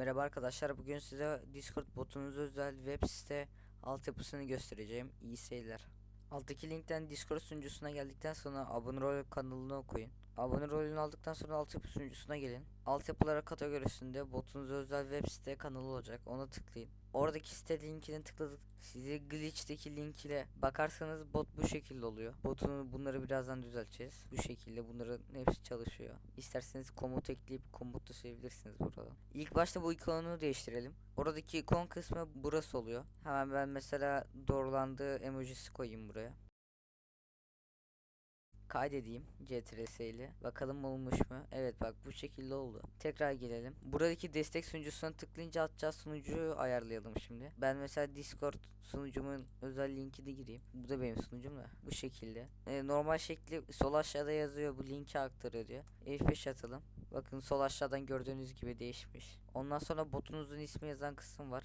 Merhaba arkadaşlar. Bugün size Discord botunuz özel web site altyapısını göstereceğim. İyi seyirler. Alttaki linkten Discord sunucusuna geldikten sonra abone rol kanalını okuyun. Abone rolünü aldıktan sonra altyapı sunucusuna gelin. Altyapılara kategorisinde botunuz özel web site kanalı olacak. Ona tıklayın. Oradaki site linkini tıkladık. Size glitch'teki link ile bakarsanız bot bu şekilde oluyor. Botunu bunları birazdan düzelteceğiz. Bu şekilde bunların hepsi çalışıyor. İsterseniz komut ekleyip komut da sevebilirsiniz burada. İlk başta bu ikonunu değiştirelim. Oradaki ikon kısmı burası oluyor. Hemen ben mesela doğrulandığı emojisi koyayım buraya. Kaydedeyim CTRS ile. Bakalım olmuş mu? Evet bak bu şekilde oldu. Tekrar gelelim. Buradaki destek sunucusuna tıklayınca atacağı sunucuyu ayarlayalım şimdi. Ben mesela Discord sunucumun özel linkini gireyim. Bu da benim sunucum da. Bu şekilde. Ee, normal şekli sol aşağıda yazıyor. Bu linki aktarıyor diyor. F5 atalım. Bakın sol aşağıdan gördüğünüz gibi değişmiş. Ondan sonra botunuzun ismi yazan kısım var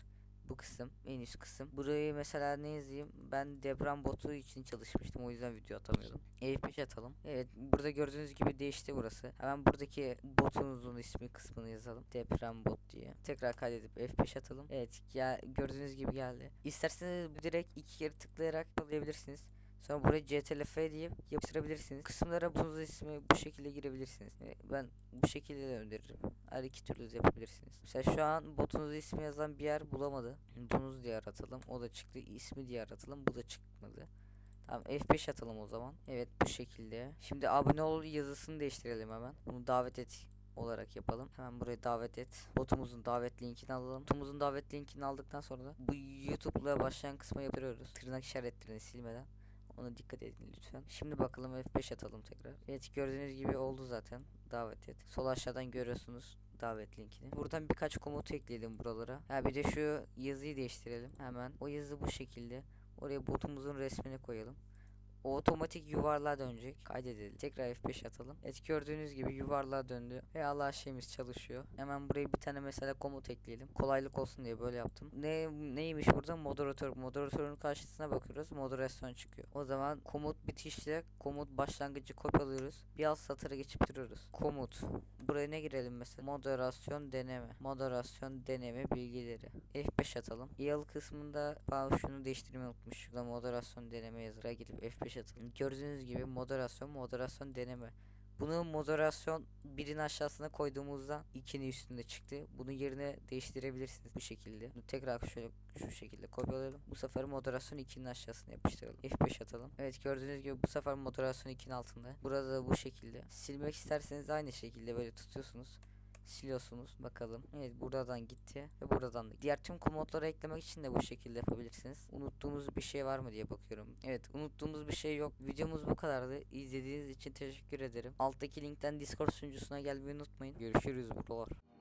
bu kısım en üst kısım. Burayı mesela ne yazayım? Ben deprem botu için çalışmıştım o yüzden video atamıyordum. F5 atalım. Evet burada gördüğünüz gibi değişti burası. Hemen buradaki botunuzun ismi kısmını yazalım. Deprem bot diye. Tekrar kaydedip F5 atalım. Evet ya gördüğünüz gibi geldi. İsterseniz direkt iki kere tıklayarak yapabilirsiniz Sonra buraya CTRL-F diye yapıştırabilirsiniz. Kısımlara bunun ismi bu şekilde girebilirsiniz. Ben bu şekilde de öneririm. Her iki türlü de yapabilirsiniz. Mesela şu an botunuz ismi yazan bir yer bulamadı. Bunuz diye aratalım. O da çıktı. İsmi diye aratalım. Bu da çıkmadı. Tamam F5 atalım o zaman. Evet bu şekilde. Şimdi abone ol yazısını değiştirelim hemen. Bunu davet et olarak yapalım. Hemen buraya davet et. Botumuzun davet linkini alalım. Botumuzun davet linkini aldıktan sonra da bu YouTube'la başlayan kısma yapıyoruz. Tırnak işaretlerini silmeden. Ona dikkat edin lütfen. Şimdi bakalım F5 atalım tekrar. Evet gördüğünüz gibi oldu zaten. Davet et. Sol aşağıdan görüyorsunuz davet linkini. Buradan birkaç komut ekleyelim buralara. Ha bir de şu yazıyı değiştirelim hemen. O yazı bu şekilde. Oraya botumuzun resmini koyalım. O otomatik yuvarlığa dönecek. Kaydedelim. Tekrar F5 atalım. Evet gördüğünüz gibi yuvarlığa döndü. Ve Allah şeyimiz çalışıyor. Hemen buraya bir tane mesela komut ekleyelim. Kolaylık olsun diye böyle yaptım. Ne neymiş burada? Moderatör. Moderatörün karşısına bakıyoruz. Moderasyon çıkıyor. O zaman komut bitişte komut başlangıcı kopyalıyoruz. Bir alt satıra geçip duruyoruz. Komut. Buraya ne girelim mesela? Moderasyon deneme. Moderasyon deneme bilgileri. F5 atalım. EL kısmında ben şunu değiştirmeyi unutmuş. Şurada moderasyon deneme yazıra gidip F5 atalım. Gördüğünüz gibi moderasyon moderasyon deneme. Bunu moderasyon birin aşağısına koyduğumuzda ikinin üstünde çıktı. Bunun yerine değiştirebilirsiniz bu şekilde. Bunu tekrar şöyle şu şekilde kopyalayalım. Bu sefer moderasyon 2'nin aşağısına yapıştıralım. F5 atalım. Evet gördüğünüz gibi bu sefer moderasyon 2'nin altında. Burada da bu şekilde. Silmek isterseniz aynı şekilde böyle tutuyorsunuz siliyorsunuz bakalım. Evet buradan gitti ve buradan da. Diğer tüm komutları eklemek için de bu şekilde yapabilirsiniz. Unuttuğumuz bir şey var mı diye bakıyorum. Evet unuttuğumuz bir şey yok. Videomuz bu kadardı. İzlediğiniz için teşekkür ederim. Alttaki linkten Discord sunucusuna gelmeyi unutmayın. Görüşürüz buralar.